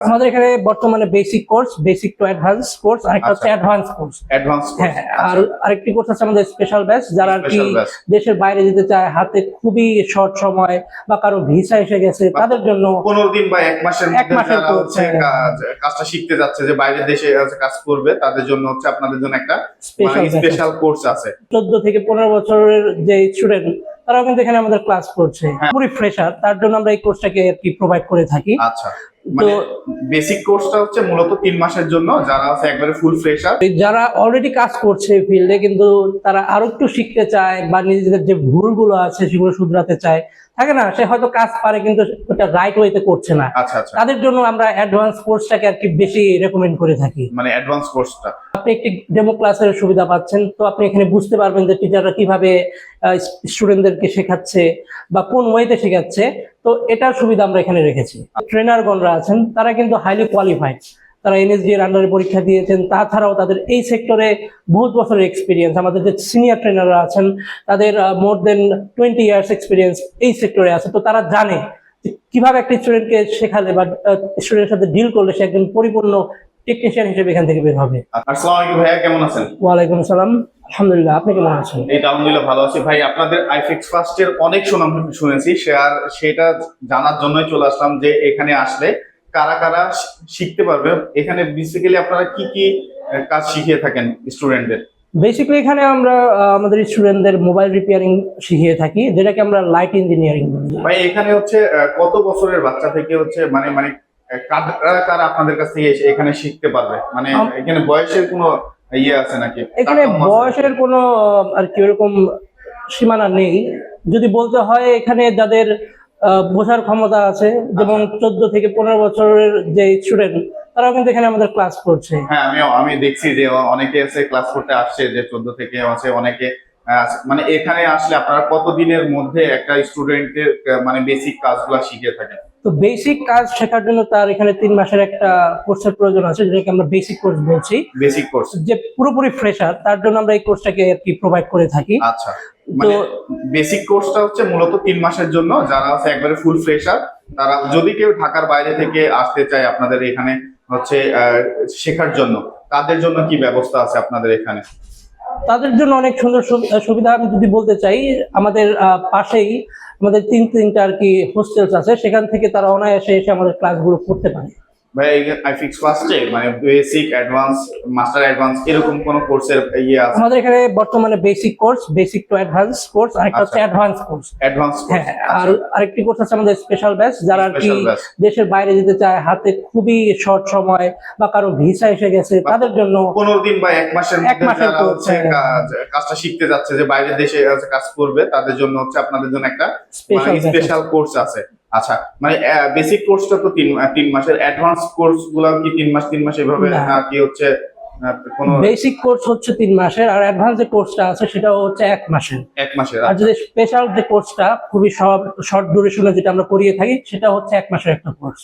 আমাদের এখানে বর্তমানে basic course basic to advance course আর একটা হচ্ছে। অ্যাডভান্স কোর্স অ্যাডভান্স আর আরেকটি কোর্স আছে আমাদের স্পেশাল ব্যাচ যারা আর কি দেশের বাইরে যেতে চায় হাতে খুবই শর্ট সময় বা কারও ভিসা এসে গেছে তাদের জন্য পনেরো দিন বা এক মাসের এক মধ্যে মাসের যারা হচ্ছে হ্যাঁ। কাজটা শিখতে যাচ্ছে যে বাইরের দেশে কাজ করবে তাদের জন্য হচ্ছে আপনাদের জন্য একটা স্পেশাল স্পেশাল কোর্স আছে। চোদ্দ থেকে পনেরো বছরের যে স্টুডেন্ট তারাও কিন্তু এখানে আমাদের ক্লাস করছে। হ্যাঁ। পুরি ফ্রেশার তার জন্য আমরা এই কোর্সটাকে আর কি প্রোভাইড করে থাকি। আচ্ছা মানে বেসিক কোর্সটা হচ্ছে মূলত তিন মাসের জন্য যারা আছে একবারে ফুল ফ্রেশার যারা অলরেডি কাজ করছে ফিল্ডে কিন্তু তারা আরও একটু শিখতে চায় বা নিজেদের যে ভুলগুলো আছে সেগুলো শুধরাতে চায় থাকে না? সে হয়তো কাজ পারে কিন্তু ওটা রাইট ওয়েতে করছে না। আচ্ছা আচ্ছা। তাদের জন্য আমরা অ্যাডভান্স কোর্সটাকে আর কি বেশি রেকমেন্ড করে থাকি। মানে অ্যাডভান্স কোর্সটা আপনি একটি ডেমো ক্লাসের সুবিধা পাচ্ছেন। তো আপনি এখানে বুঝতে পারবেন যে টিচাররা কীভাবে স্টুডেন্টদেরকে শেখাচ্ছে বা কোন ওয়েতে শেখাচ্ছে। তো এটার সুবিধা আমরা এখানে রেখেছি। ট্রেনারগণরা আছেন, তারা কিন্তু হাইলি কোয়ালিফাইড তারা এনএসডি এর আন্ডারে পরীক্ষা দিয়েছেন। তাছাড়াও তাদের এই সেক্টরে বহুত বছরের এক্সপিরিয়েন্স আমাদের যে সিনিয়র ট্রেনাররা আছেন, তাদের more than twenty years experience এই সেক্টরে আছে। তো তারা জানে কীভাবে একটা স্টুডেন্টকে শেখালে বা স্টুডেন্টের সাথে ডিল করলে সে একজন পরিপূর্ণ টেকনিশিয়ান হিসেবে এখান থেকে বের হবে। আসসালামু আলাইকুম ভাইয়া কেমন আছেন? ওয়ালাইকুম সালাম আলহামদুলিল্লাহ আপনি কেমন আছেন? এই তো আলহামদুলিল্লাহ ভালো আছি। ভাই আপনাদের আইফিক্স অনেক সুনাম শুনেছি আর সেটা জানার জন্যই চলে আসলাম যে এখানে আসলে কারা কারা শিখতে পারবে। এখানে বেসিক্যালি আপনারা কি কি কাজ শিখিয়ে থাকেন স্টুডেন্টদের বেসিক্যালি এখানে আমরা আমাদের স্টুডেন্টদের মোবাইল রিপেয়ারিং শিখিয়ে থাকি যেটাকে আমরা লাইট ইঞ্জিনিয়ারিং বলি। ভাই এখানে হচ্ছে কত বছরের বাচ্চা থেকে হচ্ছে মানে মানে কারা কারা আপনাদের কাছ এসে এখানে শিখতে পারবে। মানে এখানে বয়সের কোনো ইয়ে আছে নাকি? এখানে বয়সের কোনো আর কি ওরকম সীমানা নেই। যদি বলতে হয় এখানে যাদের বোঝার ক্ষমতা আছে যেমন চোদ্দ থেকে পনেরো বছরের যে স্টুডেন্ট তারাও কিন্তু এখানে আমাদের ক্লাস করছে। হ্যাঁ আমি আমি দেখছি যে অনেকে এসে ক্লাস করতে আসছে যে চোদ্দ থেকে আছে অনেকে মানে এখানে আসলে আপনারা কতদিনের মধ্যে একটা স্টুডেন্টের মানে বেসিক কাজগুলো শিখে থাকেন? তো বেসিক কাজ শেখার জন্য তার এখানে তিন মাসের একটা কোর্সের প্রয়োজন আছে যেটাকে আমরা বেসিক কোর্স বলছি। বেসিক কোর্স যে পুরোপুরি ফ্রেশার তার জন্য আমরা এই কোর্সটাকে আর কি প্রোভাইড করে থাকি। আচ্ছা। মানে বেসিক কোর্সটা হচ্ছে মূলত তিন মাসের জন্য যারা আছে একবারে ফুল ফ্রেশার তারা যদি কেউ ঢাকার বাইরে থেকে আসতে চায় আপনাদের এখানে হচ্ছে শেখার জন্য তাদের জন্য কি ব্যবস্থা আছে আপনাদের এখানে? তাদের জন্য অনেক সুন্দর সুবিধা আমি যদি বলতে চাই, আমাদের পাশেই আমাদের তিন তিনটা আর কি হোস্টেলস আছে, সেখান থেকে তারা অনায়াসে এসে আমাদের ক্লাসগুলো করতে পারে। ভাই আইফিক্স ফার্স্টে মানে বেসিক অ্যাডভান্স মাস্টার অ্যাডভান্স এরকম কোন কোর্সের ইয়ে আছে? আমাদের এখানে বর্তমানে basic course basic to advance course আর একটা হচ্ছে আচ্ছা। অ্যাডভান্স কোর্স অ্যাডভান্স আর আরেকটি কোর্স আছে আমাদের স্পেশাল ব্যাচ যারা আর কি দেশের বাইরে যেতে চায় হাতে খুবই শর্ট সময় বা কারও ভিসা এসে গেছে তাদের জন্য পনেরো দিন বা এক মাসের এক মধ্যে মাসের যারা হচ্ছে হ্যাঁ। কাজটা শিখতে যাচ্ছে যে বাইরের দেশে কাজ করবে তাদের জন্য হচ্ছে আপনাদের জন্য একটা স্পেশাল স্পেশাল কোর্স আছে। আচ্ছা মানে বেসিক কোর্সটা তো তিন তিন মাসের অ্যাডভান্স কোর্সগুলো কি তিন মাস তিন মাস এভাবে না। নাকি হচ্ছে বেসিক কোর্স হচ্ছে তিন মাসের আর অ্যাডভান্স যে কোর্সটা আছে সেটা হচ্ছে এক মাসের। এক মাসের আর যদি স্পেশাল যে কোর্সটা খুবই শর্ট ডিউরেশনে যেটা আমরা করিয়ে থাকি সেটা হচ্ছে এক মাসের একটা কোর্স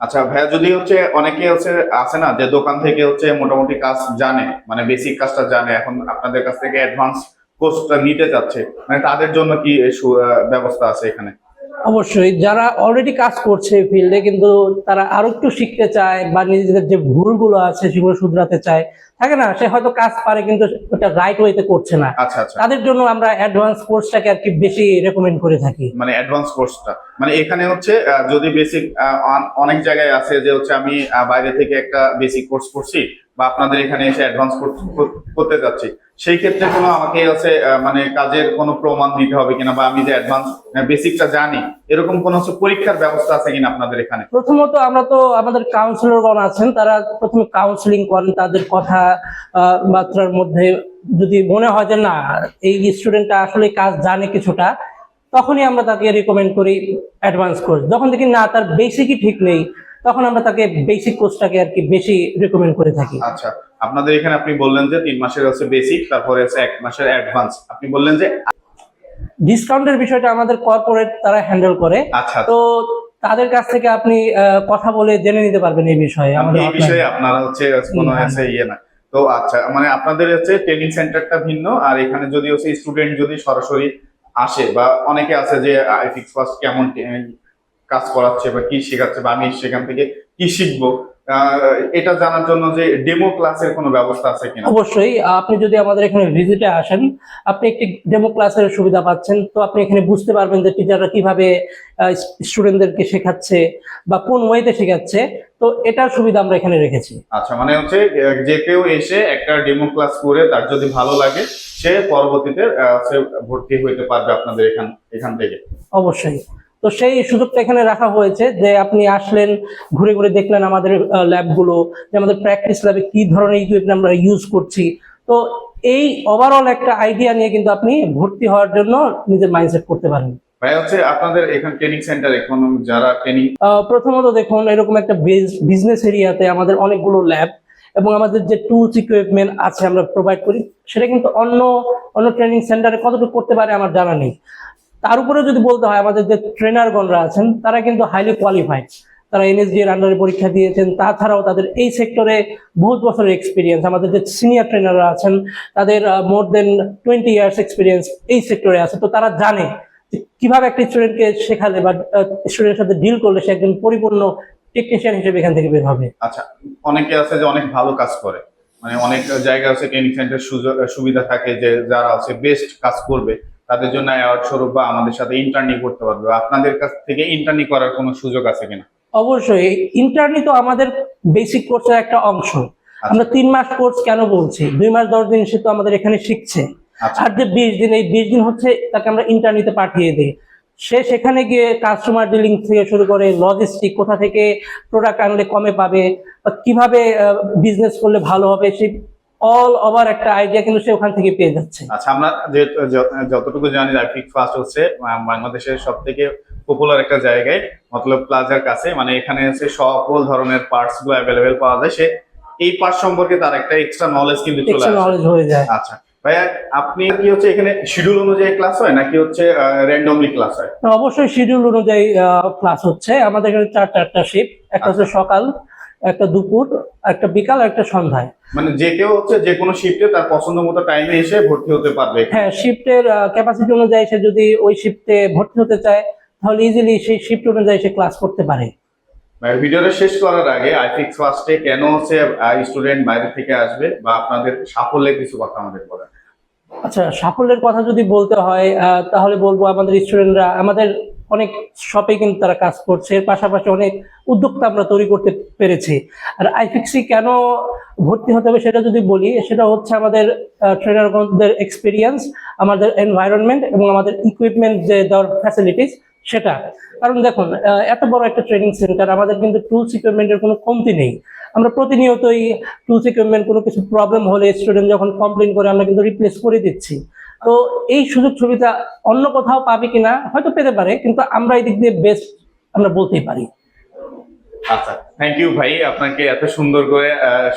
আচ্ছা ভাইয়া যদি হচ্ছে অনেকে হচ্ছে আছে না যে দোকান থেকে হচ্ছে মোটামুটি কাজ জানে মানে বেসিক কাজটা জানে এখন আপনাদের কাছ থেকে অ্যাডভান্স কোর্সটা নিতে যাচ্ছে মানে তাদের জন্য কি ব্যবস্থা আছে এখানে? অবশ্যই যারা অলরেডি কাজ করছে ফিল্ডে কিন্তু তারা আরও একটু শিখতে চায় বা নিজেদের যে ভুলগুলো আছে সেগুলো শুধরাতে চায় থাকে না? সে হয়তো কাজ পারে কিন্তু ওটা রাইট ওয়েতে করছে না। আচ্ছা আচ্ছা। তাদের জন্য আমরা অ্যাডভান্স কোর্সটাকে আর কি বেশি রেকমেন্ড করে থাকি। মানে অ্যাডভান্স কোর্সটা মানে এখানে হচ্ছে যদি বেসিক অনেক জায়গায় আছে যে হচ্ছে আমি বাইরে থেকে একটা বেসিক কোর্স করছি বা আপনাদের এখানে এসে অ্যাডভান্স করতে যাচ্ছি। সেই ক্ষেত্রে কোনো আমাকে হচ্ছে মানে কাজের কোনো প্রমাণ দিতে হবে কিনা বা আমি যে অ্যাডভান্স বেসিকটা জানি, এরকম কোনো হচ্ছে পরীক্ষার ব্যবস্থা আছে কিনা আপনাদের এখানে? প্রথমত আমরা তো আমাদের কাউন্সিলরগণ আছেন, তারা প্রথমে কাউন্সিলিং করেন, তাদের কথা বার্তার মধ্যে যদি মনে হয় যে না, এই স্টুডেন্টটা আসলে কাজ জানে কিছুটা, তখনই আমরা তাকে রিকমেন্ড করি অ্যাডভান্স কোর্স যখন দেখি না, তার বেসিকই ঠিক নেই তখন আমরা তাকে বেসিক কোর্সটাকে আর কি বেশি রেকমেন্ড করে থাকি। আচ্ছা আপনাদের এখানে আপনি বললেন যে তিন মাসের হচ্ছে বেসিক তারপরে হচ্ছে এক মাসের অ্যাডভান্স আপনি বললেন যে ডিসকাউন্টের বিষয়টা আমাদের কর্পোরেট তারা হ্যান্ডেল করে। আচ্ছা তো তাদের কাছ থেকে আপনি কথা বলে জেনে নিতে পারবেন এই বিষয়ে আমাদের এই বিষয়ে আপনারা হচ্ছে কোনো না, হচ্ছে ইয়ে না। তো আচ্ছা মানে আপনাদের হচ্ছে ট্রেনিং সেন্টারটা ভিন্ন আর এখানে যদি হচ্ছে স্টুডেন্ট যদি সরাসরি আসে বা অনেকে আছে যে আইফিক্স ফার্স্ট কেমন কাজ করাচ্ছে বা কি শেখাচ্ছে বা আমি সেখান থেকে কি শিখব এটা জানার জন্য যে ডেমো ক্লাসের কোনো ব্যবস্থা আছে কিনা? অবশ্যই আপনি যদি আমাদের এখানে ভিজিটে আসেন আপনি একটি ডেমো ক্লাসের সুবিধা পাচ্ছেন তো আপনি এখানে বুঝতে পারবেন যে টিচাররা কীভাবে স্টুডেন্টদেরকে শেখাচ্ছে বা কোন ওয়েতে শেখাচ্ছে তো এটার সুবিধা আমরা এখানে রেখেছি। আচ্ছা মানে হচ্ছে যে কেউ এসে একটা ডেমো ক্লাস করে তার যদি ভালো লাগে সে পরবর্তীতে সে ভর্তি হইতে পারবে আপনাদের এখান এখান থেকে। অবশ্যই। তো সেই সুযোগটা এখানে রাখা হয়েছে যে আপনি আসলেন ঘুরে ঘুরে দেখলেন আমাদের ল্যাবগুলো যে আমাদের প্র্যাকটিস ল্যাবে কি ধরনের ইকুইপমেন্ট আমরা ইউজ করছি। তো এই ওভারঅল একটা আইডিয়া নিয়ে কিন্তু আপনি ভর্তি হওয়ার জন্য নিজের মাইন্ডসেট করতে পারেন। ভাই হচ্ছে আপনাদের এখানে ট্রেনিং সেন্টারে কোনো যারা ট্রেনিং আহ, প্রথমত দেখুন এরকম একটা বিজনেস এরিয়াতে আমাদের অনেকগুলো ল্যাব এবং আমাদের যে টুলস ইকুইপমেন্ট আছে আমরা প্রোভাইড করি সেটা কিন্তু অন্য অন্য ট্রেনিং সেন্টারে কতটুকু করতে পারে আমার জানা নেই। তার উপরে যদি বলতে হয় আমাদের যে ট্রেনারগণরা আছেন, তারা কিন্তু হাইলি কোয়ালিফাইড তারা এনএসডি এর আন্ডারে পরীক্ষা দিয়েছেন, তাছাড়াও তাদের এই সেক্টরে বহুত বছরের এক্সপিরিয়েন্স আমাদের যে সিনিয়র ট্রেনাররা আছেন, তাদের more than twenty years experience এই সেক্টরে আছে। তো তারা জানে কীভাবে একটা স্টুডেন্টকে শেখালে বা স্টুডেন্টের সাথে ডিল করলে সে একজন পরিপূর্ণ টেকনিশিয়ান হিসেবে এখান থেকে বের হবে। আচ্ছা অনেকে আছে যে অনেক ভালো কাজ করে। মানে অনেক জায়গা আছে ট্রেনিং সেন্টার সুবিধা থাকে যে যারা আছে বেস্ট কাজ করবে। তাদের জন্য অ্যাওয়ার্ড স্বরূপ বা আমাদের সাথে ইন্টার্নি করতে পারবে আপনাদের কাছ থেকে ইন্টার্নি করার কোনো সুযোগ আছে কিনা? অবশ্যই ইন্টারনি তো আমাদের বেসিক কোর্সের একটা অংশ। আমরা তিন মাস কোর্স কেন বলছি? দুই মাস দশ দিন সে তো আমাদের এখানে শিখছে। আচ্ছা। আর যে বিশ দিন এই বিশ দিন হচ্ছে তাকে আমরা ইন্টারনিতে পাঠিয়ে দিই। সে সেখানে গিয়ে কাস্টমার ডিলিং থেকে শুরু করে লজিস্টিক কোথা থেকে প্রোডাক্ট আনলে কমে পাবে বা কীভাবে বিজনেস করলে ভালো হবে সেই অল ওভার একটা আইডিয়া কিন্তু সে ওখান থেকে পেয়ে যাচ্ছে। আচ্ছা আমরা যতটুকু জানি রাফিক ফার্স্ট হচ্ছে বাংলাদেশের সব থেকে পপুলার একটা জায়গায় মতলব প্লাজার কাছে মানে এখানে হচ্ছে সকল ধরনের পার্টসগুলো অ্যাভেলেবেল পাওয়া যায়। সে এই পার্ট সম্পর্কে তার একটা এক্সট্রা নলেজ কিন্তু চলে আসে। নলেজ হয়ে যায়। আচ্ছা ভাইয়া আপনি কি হচ্ছে এখানে শিডিউল অনুযায়ী ক্লাস হয় নাকি হচ্ছে র্যান্ডমলি ক্লাস হয়? অবশ্যই শিডিউল অনুযায়ী ক্লাস হচ্ছে। আমাদের এখানে চার চারটা শিফট একটা হচ্ছে সকাল একটা দুপুর একটা বিকাল একটা সন্ধ্যায়। মানে যে কেউ হচ্ছে যে কোনো শিফটে তার পছন্দ মতো টাইমে এসে ভর্তি হতে পারবে হ্যাঁ শিফটের ক্যাপাসিটি অনুযায়ী সে যদি ওই শিফটে ভর্তি হতে চায় তাহলে ইজিলি সেই শিফট অনুযায়ী সে ক্লাস করতে পারে। ভিডিওটা শেষ করার আগে আইফিক্স ফার্স্টে কেন হচ্ছে স্টুডেন্ট বাইরে থেকে আসবে বা আপনাদের সাফল্যের কিছু কথা আমাদের বলেন। আচ্ছা সাফল্যের কথা যদি বলতে হয় তাহলে বলব আমাদের স্টুডেন্টরা আমাদের অনেক শপে কিন্তু তারা কাজ করছে, এর পাশাপাশি অনেক উদ্যোক্তা আমরা তৈরি করতে পেরেছি। আর আইফিক্সি কেন ভর্তি হতে হবে সেটা যদি বলি, সেটা হচ্ছে আমাদের ট্রেনারগণদের এক্সপিরিয়েন্স আমাদের এনভায়রনমেন্ট এবং আমাদের ইকুইপমেন্ট যে দেওয়ার ফ্যাসিলিটিস সেটা। কারণ দেখুন এত বড় একটা ট্রেনিং সেন্টার আমাদের কিন্তু টুলস ইকুইপমেন্টের কোনো কমতি নেই। আমরা প্রতিনিয়তই টুলস ইকুইপমেন্ট কোনো কিছু প্রবলেম হলে স্টুডেন্ট যখন কমপ্লেন করে, আমরা কিন্তু রিপ্লেস করে দিচ্ছি। তো এই সুযোগ সুবিধা অন্য কোথাও পাবে কিনা হয়তো পেতে পারে কিন্তু আমরা এই দিক দিয়ে বেস্ট আমরা বলতেই পারি। আচ্ছা থ্যাংক ইউ ভাই আপনাকে এত সুন্দর করে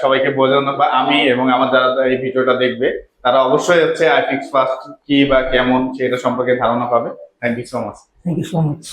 সবাইকে বোঝানো বা আমি এবং আমার যারা এই ভিডিওটা দেখবে তারা অবশ্যই হচ্ছে আইফিক্স ফার্স্ট কি বা কেমন সেটা সম্পর্কে ধারণা পাবে। Thank you so much thank you so much